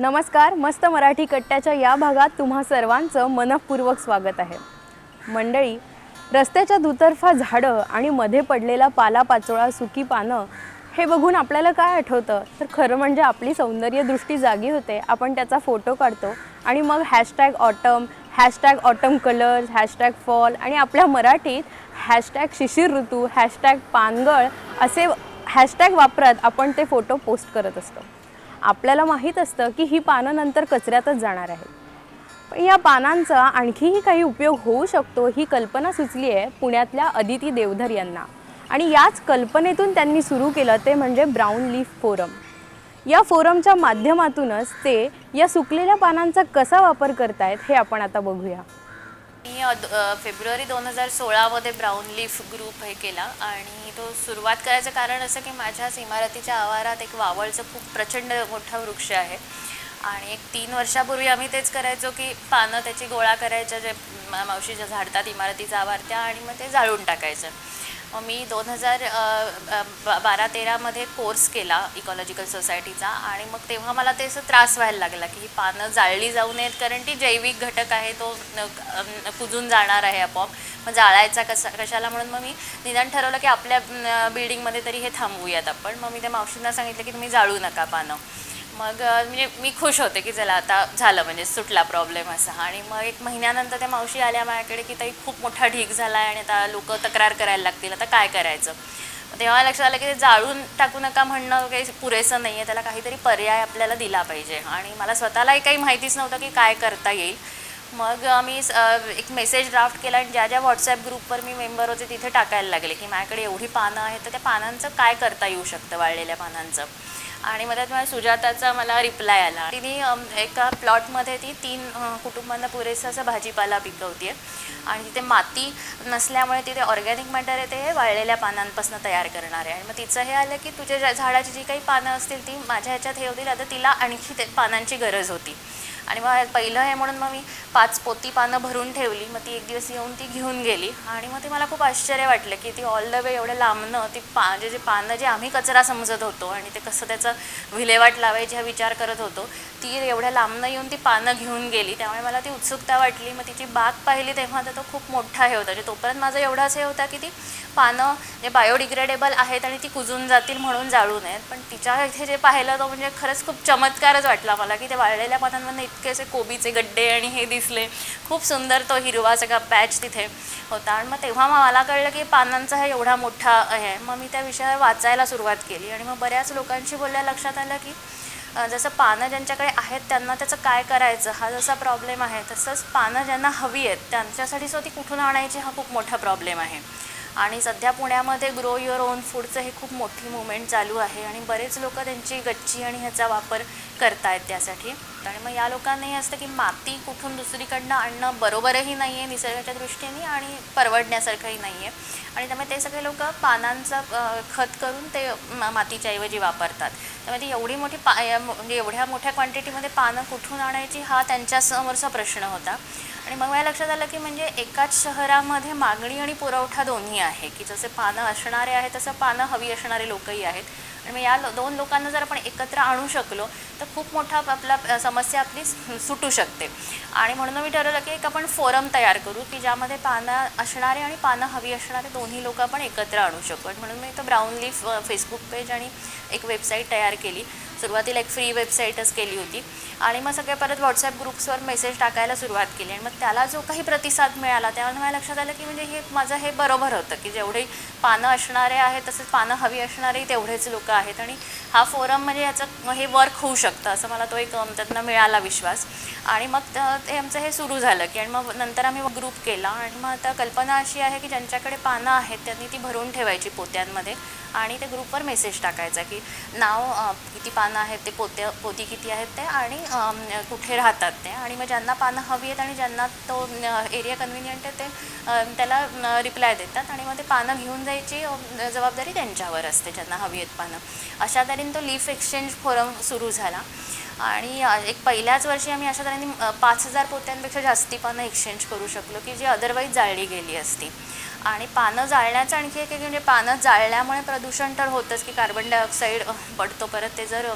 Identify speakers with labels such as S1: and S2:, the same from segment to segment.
S1: नमस्कार मस्त मराठी कट्ट्याच्या या भागात तुम्हा सर्वांचं मनपूर्वक स्वागत आहे. मंडळी रस्त्याच्या दुतर्फा झाडं आणि मध्ये पडलेला पालापाचोळा सुकी पानं हे बघून आपल्याला काय आठवतं? तर खरं म्हणजे आपली सौंदर्यदृष्टी जागी होते. आपण त्याचा फोटो काढतो आणि मग hashtag autumn hashtag autumn colours hashtag fall आणि आपल्या मराठीत हॅशटॅग शिशिर ऋतू हॅशटॅग पानगळ असे हॅशटॅग वापरत आपण ते फोटो पोस्ट करत असतो. आपल्याला माहीत असतं की ही पानं नंतर कचऱ्यातच जाणार आहेत. पण या पानांचा आणखीही काही उपयोग होऊ शकतो ही कल्पना सुचली आहे पुण्यातल्या अदिती देवधर यांना. आणि याच कल्पनेतून त्यांनी सुरू केलं ते म्हणजे ब्राऊन लीफ फोरम. या फोरमच्या माध्यमातूनच ते या सुकलेल्या पानांचा कसा वापर करतायत हे आपण आता बघूया.
S2: मी फेब्रुवारी दोन हजार सोळामध्ये ब्राऊन लीफ ग्रुप हे केला आणि तो सुरुवात करायचं कारण असं की माझ्याच इमारतीच्या आवारात एक वावळचं खूप प्रचंड मोठा वृक्ष आहे. आणि एक तीन वर्षापूर्वी आम्ही तेच करायचो की पानं त्याची गोळा करायच्या जे मावशी ज्या झाडतात इमारतीचा आवार त्या आणि मग ते जाळून टाकायचं. मग मी दोन हजार बारा तेरामध्ये कोर्स केला इकॉलॉजिकल सोसायटीचा आणि मग तेव्हा मला ते असं त्रास व्हायला लागला की ही पानं जाळली जाऊ नयेत कारण ती जैविक घटक आहे तो न- कुजून जाणार आहे आपोआप. मग जाळायचा कसा कशाला म्हणून मग मी निदान ठरवलं की आपल्या बिल्डिंगमध्ये तरी हे थांबवूयात आपण. मग मी त्या मावशींना सांगितलं की तुम्ही जाळू नका पानं. मग म्हणजे मी खुश होते की चला आता झालं म्हणजे सुटला प्रॉब्लेम असा. आणि मग एक महिन्यानंतर त्या मावशी आल्या माझ्याकडे की ताई खूप मोठा ढीक झाला आहे आणि आता लोक तक्रार करायला लागतील आता काय करायचं? तेव्हा लक्षात आलं की ते जाळून टाकू नका म्हणणं काही पुरेसं नाही आहे त्याला काहीतरी पर्याय आपल्याला दिला पाहिजे. आणि मला स्वतःलाही काही माहितीच नव्हतं की काय करता येईल. मग मी एक मेसेज ड्राफ्ट केला आणि ज्या ज्या व्हॉट्सॲप ग्रुपवर मी मेंबर होते तिथे टाकायला लागले की माझ्याकडे एवढी पानं आहेत तर त्या पानांचं काय करता येऊ शकतं वाळलेल्या पानांचं? आणि मग त्यात मला सुजाताचा मला रिप्लाय आला. तिने एका प्लॉटमध्ये ती तीन कुटुंबांना पुरेसा असा भाजीपाला पिकवते आणि तिथे माती नसल्यामुळे तिथे ऑर्गॅनिक मॅटर आहे ते वाळलेल्या पानांपासून तयार करणार आहे. आणि मग तिचं हे आलं की तुझ्या ज्या झाडाची जी काही पानं असतील ती माझ्या ह्याच्यात हे होतील. आता तिला आणखी ते पानांची गरज होती. आणि मग पहिलं हे म्हणून मग मी पाच पोती पानं भरून ठेवली. मग ती एक दिवस येऊन ती घेऊन गेली. आणि मग ते मला खूप आश्चर्य वाटलं की ती ऑल द वे एवढं लांबनं ती पा जे जे पानं जे आम्ही कचरा समजत होतो आणि ते कसं त्याचं विल्हेवाट लावायची हा विचार करत होतो ती एवढ्या लांबनं येऊन ती पानं घेऊन गेली. त्यामुळे मला ती उत्सुकता वाटली. मग तिची बाग पाहिली तेव्हा तर तो खूप मोठा हे होता. म्हणजे तोपर्यंत माझं एवढाच हे होता की ती पानं जे बायोडिग्रेडेबल आहेत आणि ती कुजून जातील म्हणून जाळू नयेत. पण तिच्या इथे जे पाहिलं तो म्हणजे खरंच खूप चमत्कारच वाटला मला की ते वाळलेल्या पानांमधून इतके असे कोबीचे गड्डे आणि हे दिसले. खूप सुंदर तो हिरवा सगळा पॅच तिथे होता. आणि मग तेव्हा मग मला कळलं की पानांचा हा एवढा मोठा आहे. मग मी त्या विषयावर वाचायला सुरुवात केली. आणि मग बऱ्याच लोकांशी बोलल्या लक्षात आलं की जसं पानं ज्यांच्याकडे आहेत त्यांना त्याचं काय करायचं? हा जसा प्रॉब्लेम आहे तसंच पानं ज्यांना हवी आहेत त्यांच्यासाठी सो ती कुठून आणायची? हा खूप मोठा प्रॉब्लेम आहे. आणि सध्या पुण्यामध्ये ग्रो युअर ओन फूडचं हे खूप मोठी मुवमेंट चालू आहे. आणि बरेच लोक त्यांची गच्ची आणि ह्याचा वापर करतायत त्यासाठी. आणि मग या लोकांना हे असतं की माती कुठून दुसरीकडनं आणणं बरोबरही नाही आहे निसर्गाच्या दृष्टीने आणि परवडण्यासारखंही नाही आहे आणि त्यामुळे ते सगळे लोक पानांचं खत करून ते मातीच्या ऐवजी वापरतात. त्यामुळे ती एवढी मोठी पा या- म्हणजे एवढ्या मोठ्या क्वांटिटीमध्ये पानं कुठून आणायची हा त्यांच्यासमोरचा प्रश्न होता. आणि मग मला लक्षात आलं की म्हणजे एकाच शहरामध्ये मागणी आणि पुरवठा दोन्ही आहे की जसे पानं असणारे आहेत तसं पानं हवी असणारे लोकही आहेत. आणि मग या लो- दोन लोकांना जर आपण एकत्र आणू शकलो तर खूप मोठा आपला समस्या आपली सु- सुटू शकते. आणि म्हणून मी ठरवलं की एक आपण फोरम तयार करू की ज्यामध्ये पानं असणारे आणि पानं हवी असणारे दोन्ही लोक आपण एकत्र आणू शकू. आणि म्हणून मी तो ब्राऊन लीफ फेसबुक पेज आणि एक वेबसाईट तयार केली. सुरुवातीला एक फ्री वेबसाईटच केली होती. आणि मग सगळे परत व्हॉट्सॲप ग्रुप्सवर मेसेज टाकायला सुरुवात केली. आणि मग त्याला जो काही प्रतिसाद मिळाला त्यामुळे मला लक्षात आलं की म्हणजे हे माझं हे बरोबर होतं की जेवढे पानं असणारे आहेत तसेच पानं हवी असणारे तेवढेच लोक आहेत. आणि हा फोरम म्हणजे याचं हे वर्क होऊ शकतं असं मला तो एक त्यातनं मिळाला विश्वास. आणि मग ते आमचं हे सुरू झालं की आणि मग नंतर आम्ही ग्रुप केला. आणि मग आता कल्पना अशी आहे की ज्यांच्याकडे पानं आहेत त्यांनी ती भरून ठेवायची पोत्यांमध्ये. आणि ते ग्रुपवर मेसेज टाकायचा की नाव किती पानं आहेत ते पोते पोती किती आहेत ते आणि कुठे राहतात ते. आणि मग ज्यांना पानं हवी आहेत आणि ज्यांना तो एरिया कन्व्हिनियंट आहे ते त्याला रिप्लाय देतात आणि मग ते पानं घेऊन जायची जबाबदारी त्यांच्यावर असते ज्यांना हवी आहेत पानं. अशा तऱ्हेने तो लीफ एक्सचेंज फोरम सुरू झाला. आणि एक पहिल्याच वर्षी आम्ही अशा तऱ्हेने पाच हजार पोत्यांपेक्षा जास्ती पानं एक्सचेंज करू शकलो की जी अदरवाईज जाळली गेली असती. आणि पानं जाळण्याचं आणखी एक म्हणजे पानं जाळल्यामुळे प्रदूषण तर होतंच की कार्बन डायऑक्साईड पडतो. परत ते जर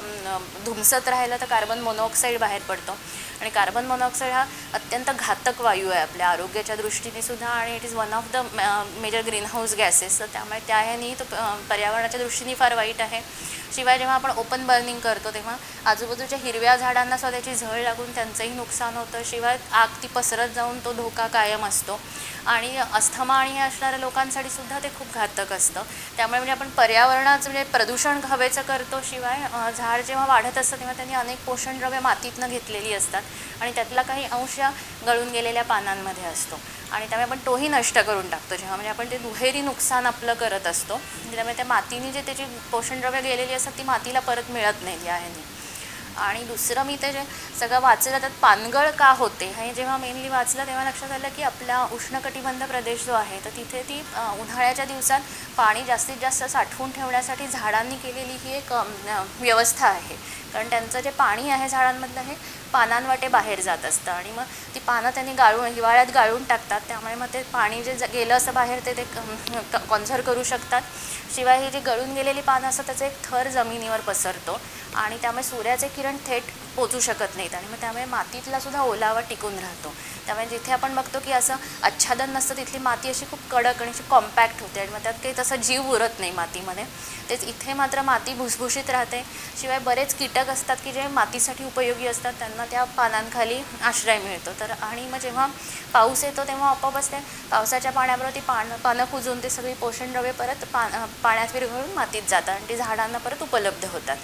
S2: धुमसत राहिलं तर कार्बन मोनॉक्साईड बाहेर पडतो. आणि कार्बन मोनॉक्साईड हा अत्यंत घातक वायू आहे आपल्या आरोग्याच्या दृष्टीने सुद्धा आणि it is one of the major greenhouse gases तर त्यामुळे त्या ह्यानी तो पर्यावरणाच्या दृष्टीने फार वाईट आहे. शिवाय जेव्हा आपण ओपन बर्निंग करतो तेव्हा आजूबाजूच्या हिरव्या झाडांना सुद्धा त्याची झळ लागून त्यांचंही नुकसान होतं. शिवाय आग ती पसरत जाऊन तो धोका कायम असतो. आणि अस्थमा आणि हे असणाऱ्या लोकांसाठी सुद्धा ते खूप घातक असतं. त्यामुळे म्हणजे आपण पर्यावरणाचं म्हणजे प्रदूषण हवेचं करतो शिवाय झाड जेव्हा वाढत असतं तेव्हा त्यांनी अनेक पोषणद्रव्य मातीतनं घेतलेली असतात आणि त्यातला काही अंश या गळून गेलेल्या पानांमध्ये असतो. आणि त्यामुळे आपण तोही नष्ट करून टाकतो. जेव्हा म्हणजे आपण ते दुहेरी नुकसान आपलं करत असतो त्यामुळे त्या मातीने जे त्याची पोषणद्रव्य गेलेली असतात ती मातीला परत मिळत नाही या ह्याने. आणि दुसरं मी ते जे सगळं वाचलं त्यात पानगळ का होते? हे जेव्हा मेनली वाचलं तेव्हा लक्षात आलं की आपला उष्णकटिबंध प्रदेश जो आहे तर तिथे ती उन्हाळ्याच्या दिवसात पाणी जास्तीत जास्त साठवून ठेवण्यासाठी झाडांनी केलेली ही एक व्यवस्था आहे. कारण त्यांचं जे पाणी आहे झाडांमधलं हे पानांवाटे बाहेर जात असतं. आणि मग ती पानं त्यांनी गाळून हिवाळ्यात गाळून टाकतात. त्यामुळे मग ते पाणी जे ज- गेलं असं बाहेर ते ते कॉन्झर्व करू शकतात. शिवाय ही जी गळून गेलेली पानं असतात त्याचा एक थर जमिनीवर पसरतो. आणि त्यामुळे सूर्याचे किरण थेट पोचू शकत नाहीत आणि मग त्यामुळे मातीतला सुद्धा ओलावा टिकून राहतो. त्यामुळे जिथे आपण बघतो की असं आच्छादन नसतं तिथली माती अशी खूप कडक आणि अशी कॉम्पॅक्ट होते आणि मग त्यात काही तसा जीव उरत नाही मातीमध्ये. तेच इथे मात्र माती भुसभुशीत राहते. शिवाय बरेच कीटक असतात की जे मातीसाठी उपयोगी असतात त्यांना त्या पानांखाली आश्रय मिळतो. तर आणि मग जेव्हा पाऊस येतो तेव्हा आपोआपच ते पावसाच्या पाण्याबरोबर ती पानं पानं कुजून ते सगळी पोषणद्रव्ये परत पा पाण्यात विरघळून मातीत जातात आणि ती झाडांना परत उपलब्ध होतात.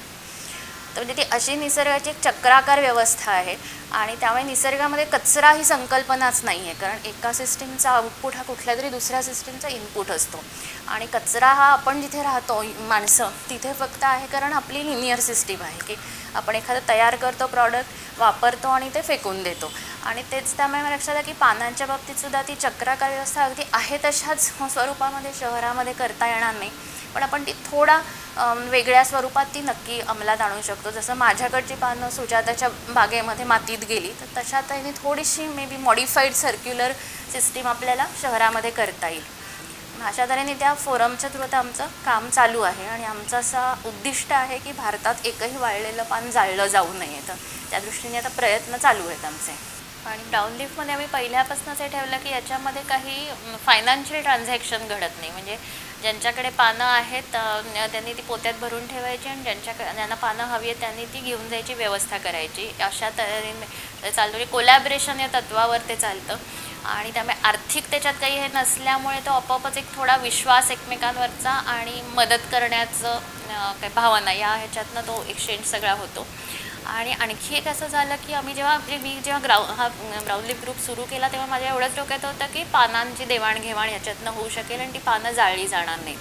S2: म्हणजे ती अशी निसर्गाची एक चक्राकार व्यवस्था आहे. आणि त्यामुळे निसर्गामध्ये कचरा ही संकल्पनाच नाही आहे कारण एका सिस्टीमचा आउटपुट हा कुठल्या तरी दुसऱ्या सिस्टीमचा इनपुट असतो. आणि कचरा हा आपण जिथे राहतो माणसं तिथे फक्त आहे कारण आपली लिनियर सिस्टीम आहे की आपण एखादं तयार करतो प्रॉडक्ट वापरतो आणि ते फेकून देतो. आणि तेच त्यामुळे मला लक्षात आलं की पानांच्या बाबतीतसुद्धा ती चक्राकार व्यवस्था अगदी आहे तशाच स्वरूपामध्ये शहरामध्ये करता येणार नाही. पण आपण ती थोडा वेगळ्या स्वरूपात ती नक्की अंमलात आणू शकतो. जसं माझ्याकडची पानं सुजाताच्या बागेमध्ये मातीत गेली तर तशा तऱ्हेने थोडीशी maybe modified circular system आपल्याला शहरामध्ये करता येईल. अशा तऱ्हेने त्या फोरमच्या थ्रू आता आमचं काम चालू आहे आणि आमचं असं उद्दिष्ट आहे की भारतात एकही वाळलेलं पान जाळलं जाऊ नये. तर त्या दृष्टीने आता प्रयत्न चालू आहेत आमचे. आणि ब्राऊन लीफमध्ये आम्ही पहिल्यापासूनच हे ठेवलं की याच्यामध्ये काही फायनान्शियल ट्रान्झॅक्शन घडत नाही. म्हणजे ज्यांच्याकडे पानं आहेत त्यांनी ती पोत्यात भरून ठेवायची आणि ज्यांच्याकडे ज्यांना पानं हवी आहेत त्यांनी ती घेऊन जायची व्यवस्था करायची. अशा तऱ्हेने चालतो. म्हणजे कोलॅबरेशन या तत्वावर ते चालतं. आणि त्यामुळे आर्थिक त्याच्यात काही हे नसल्यामुळे तो आपोआपच एक थोडा विश्वास एकमेकांवरचा आणि मदत करण्याचं काही काय भावना या ह्याच्यातनं तो एक्सचेंज सगळा होतो. आणि आणखी एक असं झालं की आम्ही जेव्हा म्हणजे मी जेव्हा ग्राउ हा ब्राऊन ग्रुप सुरू केला तेव्हा माझ्या एवढंच डोक्यात होतं की पानांची देवाणघेवाण ह्याच्यातनं होऊ शकेल आणि ती पानं जाळली जाणार नाही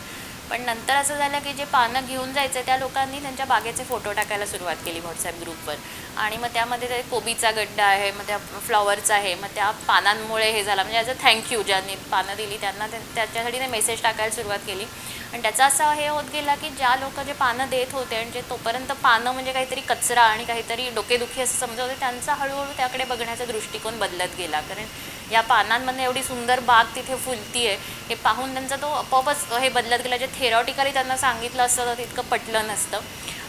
S2: पण नंतर असं झालं की जे पानं घेऊन जायचे त्या लोकांनी त्यांच्या बागेचे फोटो टाकायला सुरुवात केली व्हॉट्सॲप ग्रुपवर. आणि मग त्यामध्ये ते कोबीचा गड्डा आहे मग त्या फ्लॉवरचा आहे मग त्या पानांमुळे हे झालं. म्हणजे ॲज अ थँक्यू ज्यांनी पानं दिली त्यांना त्याच्यासाठी ते मेसेज टाकायला सुरुवात केली. आणि त्याचा असा हे होत गेला की ज्या लोक जे पानं देत होते आणि जे तोपर्यंत पानं म्हणजे काहीतरी कचरा आणि काहीतरी डोकेदुखी असं समजत होते त्यांचा हळूहळू त्याकडे बघण्याचा दृष्टिकोन बदलत गेला. कारण या पानांमध्ये एवढी सुंदर बाग तिथे फुलती आहे हे पाहून त्यांचा तो आपोआपच हे बदलत गेला. जे थेरॉटिकली त्यांना सांगितलं असतं तर तितकं पटलं नसतं.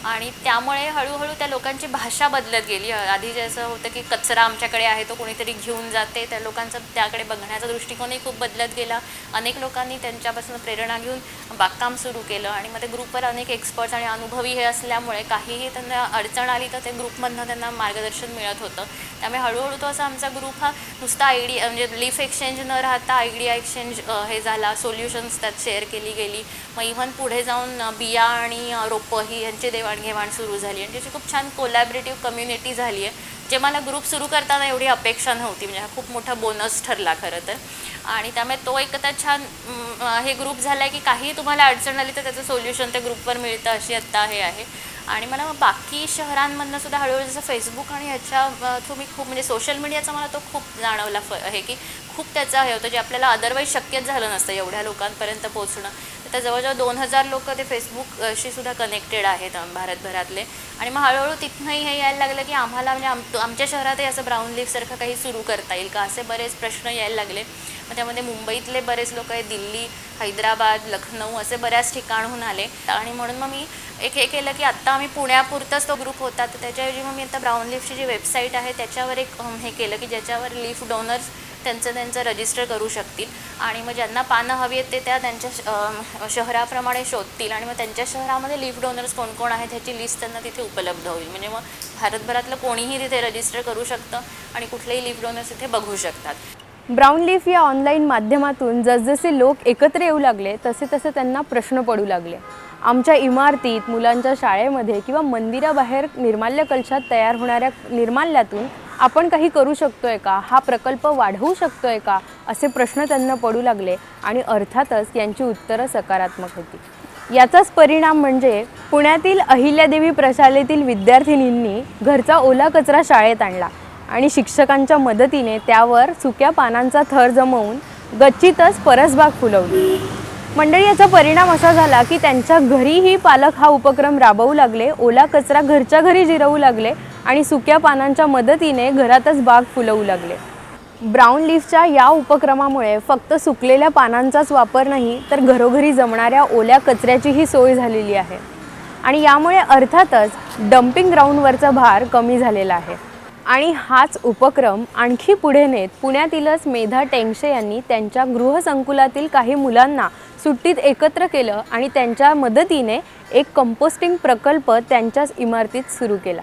S2: आणि त्यामुळे हळूहळू त्या लोकांची भाषा बदलत गेली. आधी जे असं होतं की कचरा आमच्याकडे आहे तो कोणीतरी घेऊन जाते. त्या लोकांचं त्याकडे बघण्याचा दृष्टिकोनही खूप बदलत गेला. अनेक लोकांनी त्यांच्यापासून प्रेरणा घेऊन बागकाम सुरू केलं आणि मग ते ग्रुपवर अनेक एक्सपर्ट्स आणि अनुभवी हे असल्यामुळे काहीही त्यांना अडचण आली तर ते ग्रुपमधनं त्यांना मार्गदर्शन मिळत होतं. त्यामुळे हळूहळू तो असा आमचा ग्रुप हा नुसता आयडिया म्हणजे लीफ एक्सचेंज न राहता आयडिया एक्सचेंज हे झाला. सोल्युशन्स त्यात शेअर केली गेली. मग इव्हन पुढे जाऊन बिया आणि रोपं ही यांची देवाणघेवाण सुरू झाली आणि त्याची खूप छान कोलॅबरेटिव्ह कम्युनिटी झाली आहे. जे मला ग्रुप सुरू करताना एवढी अपेक्षा नव्हती. म्हणजे हा खूप मोठा बोनस ठरला खरं तर. आणि त्यामुळे तो एक आता छान हे ग्रुप झाला आहे की काही तुम्हाला अडचण आली तर त्याचं सोल्युशन त्या ग्रुपवर मिळतं अशी आत्ता हे आहे. आणि मला बाकी शहरांमधनं सुद्धा हळूहळू जसं फेसबुक आणि ह्याच्या थ्रू मी खूप म्हणजे सोशल मीडियाचा मला तो खूप जाणवला फ हे की खूप त्याचं हे होतं जे आपल्याला अदरवाईज शक्यच झालं नसतं एवढ्या लोकांपर्यंत पोहोचणं. तर जवळजवळ दोन हजार लोक ते फेसबुकशी सुद्धा कनेक्टेड आहेत भारतभरातले. आणि मग हळूहळू तिथनंही हे यायला लागलं की आम्हाला म्हणजे आम आमच्या शहरातही असं ब्राऊन लीफसारखं काही सुरू करता येईल का? असे बरेच प्रश्न यायला लागले. मग त्यामध्ये मुंबईतले बरेच लोक आहेत दिल्ली हैदराबाद लखनौ असे बऱ्याच ठिकाणहून आले. आणि म्हणून मग मी एक हे केलं की आत्ता आम्ही पुण्यापुरताच तो ग्रुप होता. तर त्याच्याऐवजी मग मी आता ब्राऊन लीफची जी वेबसाईट आहे त्याच्यावर एक हे केलं की ज्याच्यावर लीफ डोनर्स त्यांचं त्यांचं रजिस्टर करू शकतील. आणि मग ज्यांना पानं हवी आहेत ते त्या त्यांच्या श- शहराप्रमाणे शोधतील. आणि मग त्यांच्या शहरामध्ये लीफ डोनर्स कोण कोण आहेत ह्याची लिस्ट त्यांना तिथे उपलब्ध होईल. म्हणजे मग भारतभरातलं कोणीही तिथे रजिस्टर करू शकतं आणि कुठलेही लीफ डोनर्स तिथे बघू शकतात.
S1: ब्राऊन लीफ या ऑनलाईन माध्यमातून जसजसे लोक एकत्र येऊ लागले तसे तसे त्यांना प्रश्न पडू लागले. आमच्या इमारतीत मुलांच्या शाळेमध्ये किंवा मंदिराबाहेर निर्माल्य कलशात तयार होणाऱ्या निर्माल्यातून आपण काही करू शकतोय का? हा प्रकल्प वाढवू शकतोय का? असे प्रश्न त्यांना पडू लागले आणि अर्थातच यांची उत्तरं सकारात्मक होती. याचाच परिणाम म्हणजे पुण्यातील अहिल्यादेवी प्रशालेतील विद्यार्थिनींनी घरचा ओला कचरा शाळेत आणला आणि शिक्षकांच्या मदतीने त्यावर सुक्या पानांचा थर जमवून गच्चीतच परसबाग फुलवली. मंडळी याचा परिणाम असा झाला की त्यांच्या घरीही पालक हा उपक्रम राबवू लागले ओला कचरा घरच्या घरी जिरवू लागले आणि सुक्या पानांच्या मदतीने घरातच बाग फुलवू लागले. ब्राऊन लीफच्या या उपक्रमामुळे फक्त सुकलेल्या पानांचाच वापर नाही तर घरोघरी जमणाऱ्या ओल्या कचऱ्याचीही सोय झालेली आहे. आणि यामुळे अर्थातच डम्पिंग ग्राउंडवरचा भार कमी झालेला आहे. आणि हाच उपक्रम आणखी पुढे नेत पुण्यातीलच मेधा टेंगशे यांनी त्यांच्या गृहसंकुलातील काही मुलांना सुट्टीत एकत्र केलं आणि त्यांच्या मदतीने एक कंपोस्टिंग प्रकल्प त्यांच्याच इमारतीत सुरू केला.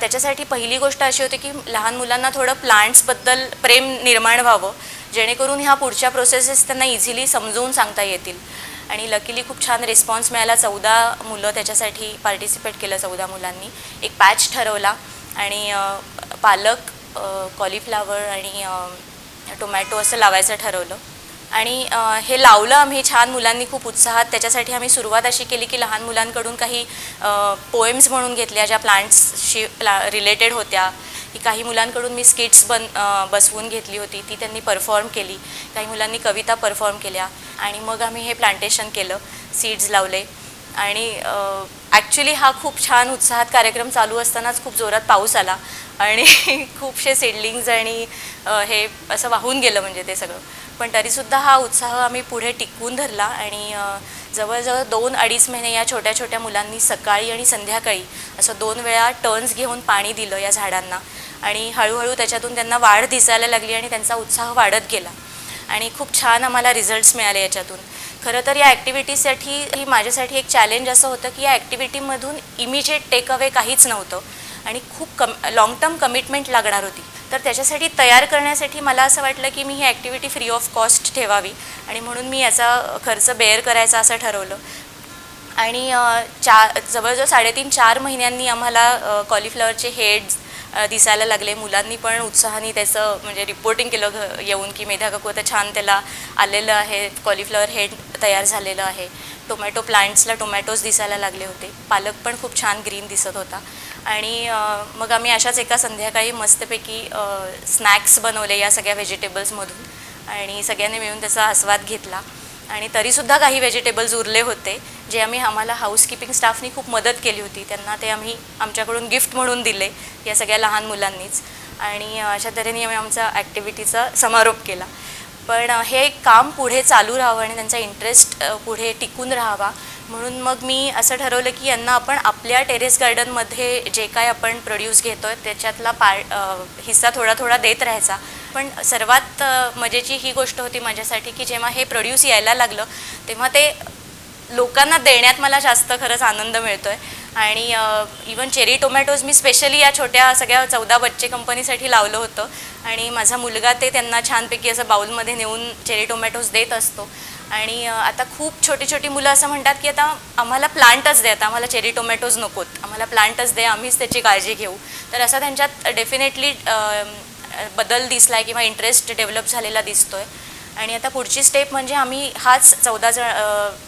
S3: त्याच्यासाठी पहिली गोष्ट अशी होती की लहान मुलांना थोडं प्लांट्सबद्दल प्रेम निर्माण व्हावं जेणेकरून ह्या पुढच्या प्रोसेसेस त्यांना इझिली समजवून सांगता येतील. आणि लकीली खूप छान रिस्पॉन्स मिळाला. चौदा मुलं त्याच्यासाठी पार्टिसिपेट केलं चौदा मुलांनी. एक पॅच ठरवला आणि पालक कॉलीफ्लावर आणि टोमॅटो असं लावायचं ठरवलं. आणि हे लावलं आम्ही. छान मुलांनी खूप उत्साहात. त्याच्यासाठी आम्ही सुरुवात अशी केली की लहान मुलांकडून काही पोएम्स म्हणून घेतल्या ज्या प्लांट्सशी प्ला रिलेटेड होत्या. की काही मुलांकडून मी स्किट्स बन बसवून घेतली होती. ती त्यांनी परफॉर्म केली. काही मुलांनी कविता परफॉर्म केल्या. आणि मग आम्ही हे प्लांटेशन केलं. सीड्स लावले. आणि ॲक्च्युली हा खूप छान उत्साहात कार्यक्रम चालू असतानाच खूप जोरात पाऊस आला. आणि खूपसे सिडलिंग्ज आणि हे असं वाहून गेलं म्हणजे ते सगळं. पण तरीसुद्धा हा उत्साह आम्ही पुढे टिकवून धरला आणि जवळजवळ दोन अडीच महिने या छोट्या छोट्या मुलांनी सकाळी आणि संध्याकाळी असं दोन वेळा टर्न्स घेऊन पाणी दिलं या झाडांना. आणि हळूहळू त्याच्यातून त्यांना वाढ दिसायला लागली आणि त्यांचा उत्साह वाढत गेला. आणि खूप छान आम्हाला रिझल्ट्स मिळाले याच्यातून. खरं तर या ॲक्टिव्हिटीसाठी ही माझ्यासाठी एक चॅलेंज असं होतं की या ॲक्टिव्हिटीमधून इमिजिएट टेक अवे काहीच नव्हतं. आणि खूप कम लाँग टर्म कमिटमेंट लागणार होती. तर त्याच्यासाठी तयार करण्यासाठी मला असं वाटलं की मी ही ॲक्टिव्हिटी फ्री ऑफ कॉस्ट ठेवावी आणि म्हणून मी याचा खर्च बेअर करायचा असं ठरवलं. आणि चार जवळजवळ साडेतीन चार महिन्यांनी आम्हाला कॉलीफ्लॉवरचे हेड्स दिसायला लागले. मुलांनी पण उत्साहाने त्याचं म्हणजे रिपोर्टिंग केलं घ येऊन की मेधा काकू आता छान त्याला आलेलं आहे. कॉलीफ्लॉवर हेड तयार झालेलं आहे. टोमॅटो प्लांट्सला टोमॅटोज दिसायला लागले होते. पालक पण खूप छान ग्रीन दिसत होता. आणि मग आम्ही अशाच एका संध्याकाळी मस्तपैकी स्नॅक्स बनवले या सगळ्या व्हेजिटेबल्समधून आणि सगळ्यांनी मिळून त्याचा आस्वाद घेतला. आणि तरीसुद्धा काही व्हेजिटेबल्स उरले होते जे आम्ही आम्हाला हाऊसकीपिंग स्टाफनी खूप मदत केली होती. त्यांना ते आम्ही आमच्याकडून गिफ्ट म्हणून दिले या सगळ्या लहान मुलांनीच. आणि अशा तऱ्हेने आम्ही आमचा ॲक्टिव्हिटीचा समारोप केला. पण हे काम पुढे चालू राहावं आणि त्यांचा इंटरेस्ट पुढे टिकून राहावा म्हणून मग मी असं ठरवलं की यांना आपण आपल्या टेरेस गार्डनमध्ये जे काय आपण प्रोड्यूस घेतो आहे त्याच्यातला पा हिस्सा थोडा थोडा देत राहायचा. पण सर्वात मजेची ही गोष्ट होती माझ्यासाठी की जेव्हा हे प्रोड्यूस यायला लागलं तेव्हा ते लोकांना देण्यात मला जास्त खरंच आनंद मिळतो आहे आणि इवन चेरी टोमॅटोज मी स्पेशली या छोट्या सगळ्या चौदा बच्चे कंपनीसाठी लावलं होतं. आणि माझा मुलगा ते त्यांना छानपैकी असं बाऊलमध्ये नेऊन चेरी टोमॅटोज देत असतो. आणि आता खूप छोटी छोटी मुलं असं म्हणतात की आता आम्हाला प्लांटच दे आता आम्हाला चेरी टोमॅटोज नकोत आम्हाला प्लांटच दे आम्हीच त्याची काळजी घेऊ. तर असा त्यांच्यात डेफिनेटली बदल दिसला आहे किंवा इंटरेस्ट डेव्हलप झालेला दिसतो आहे आणि आता पुढची स्टेप म्हणजे आम्ही हाच चौदा जण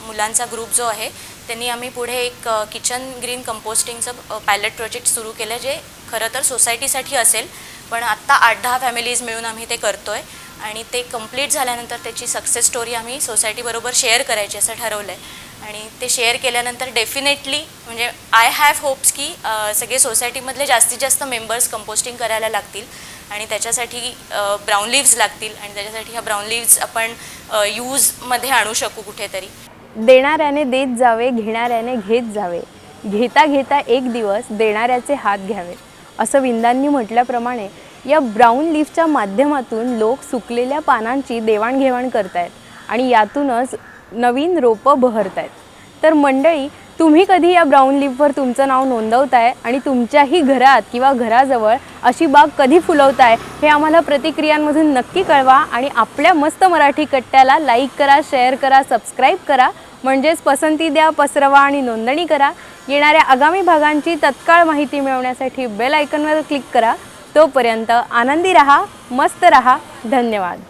S3: मुलांचा ग्रुप जो आहे त्यांनी आम्ही पुढे एक किचन ग्रीन कंपोस्टिंगचं पायलट प्रोजेक्ट सुरू केलं जे खरं तर सोसायटीसाठी असेल पण आत्ता आठ दहा फॅमिलीज मिळून आम्ही ते करतो आहे आणि ते कंप्लीट झाल्यानंतर त्याची सक्सेस स्टोरी आम्ही सोसायटीबरोबर शेअर करायची असं ठरवलं आहे आणि ते शेअर केल्यानंतर डेफिनेटली म्हणजे आय हॅव होप्स की सगळे सोसायटीमधले जास्तीत जास्त मेंबर्स कंपोस्टिंग करायला लागतील आणि त्याच्यासाठी ब्राऊन लिव्ज लागतील आणि त्याच्यासाठी ह्या ब्राऊन लिव्ज आपण यूजमध्ये आणू शकू कुठेतरी.
S1: देणाऱ्याने देत जावे घेणाऱ्याने घेत जावे. घेता घेता एक दिवस देणाऱ्याचे हात घ्यावे. असं विंदांनी म्हटल्याप्रमाणे या ब्राऊन लीफच्या माध्यमातून लोक सुकलेल्या पानांची देवाणघेवाण करत आहेत आणि यातूनच नवीन रोपं बहरत आहेत तर मंडळी तुम्ही कधी या ब्राऊन लीफवर तुमचं नाव नोंदवताय आणि तुमच्याही घरात किंवा घराजवळ अशी बाग कधी फुलवताय हे आम्हाला प्रतिक्रियांमधून नक्की कळवा आणि आपल्या मस्त मराठी कट्ट्याला लाईक करा शेअर करा सबस्क्राईब करा. म्हणजेच पसंती द्या पसरवा आणि नोंदणी करा. येणाऱ्या आगामी भागांची तत्काळ माहिती मिळवण्यासाठी बेल आयकनवर क्लिक करा. तोपर्यंत आनंदी रहा मस्त रहा. धन्यवाद.